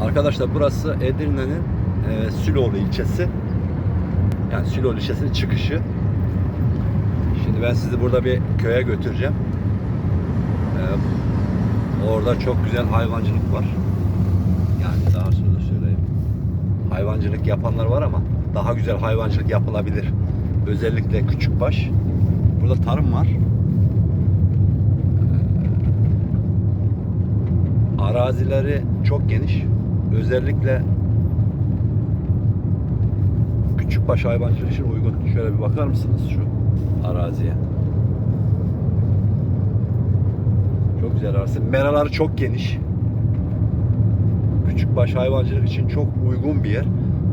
Arkadaşlar burası Edirne'nin e, Süloğlu ilçesi. Yani Süloğlu ilçesinin çıkışı. Şimdi ben sizi burada bir köye götüreceğim. E, orada çok güzel hayvancılık var. Yani daha sonra söyleyeyim. Hayvancılık yapanlar var ama daha güzel hayvancılık yapılabilir. Özellikle küçükbaş. Burada tarım var. Arazileri çok geniş. Özellikle küçükbaş hayvancılık için uygun. Şöyle bir bakar mısınız şu araziye? Çok güzel arazi. Meraları çok geniş. Küçükbaş hayvancılık için çok uygun bir yer.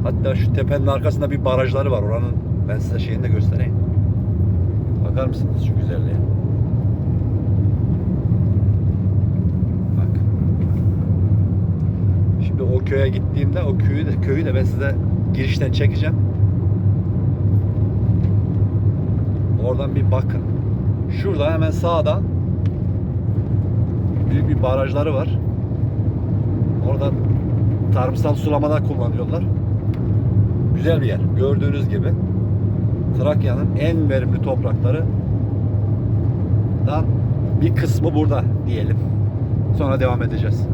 Hatta şu tepenin arkasında bir barajları var. Oranın ben size şeyini de göstereyim. Bakar mısınız şu güzelliğe? Bak. Şimdi o köye gittiğimde o köyü de köyü de ben size girişten çekeceğim. Oradan bir bakın. Şurada hemen sağda büyük bir barajları var. Orada tarımsal sulamada kullanıyorlar. Güzel bir yer. Gördüğünüz gibi Trakya'nın en verimli topraklarından bir kısmı burada diyelim. Sonra devam edeceğiz.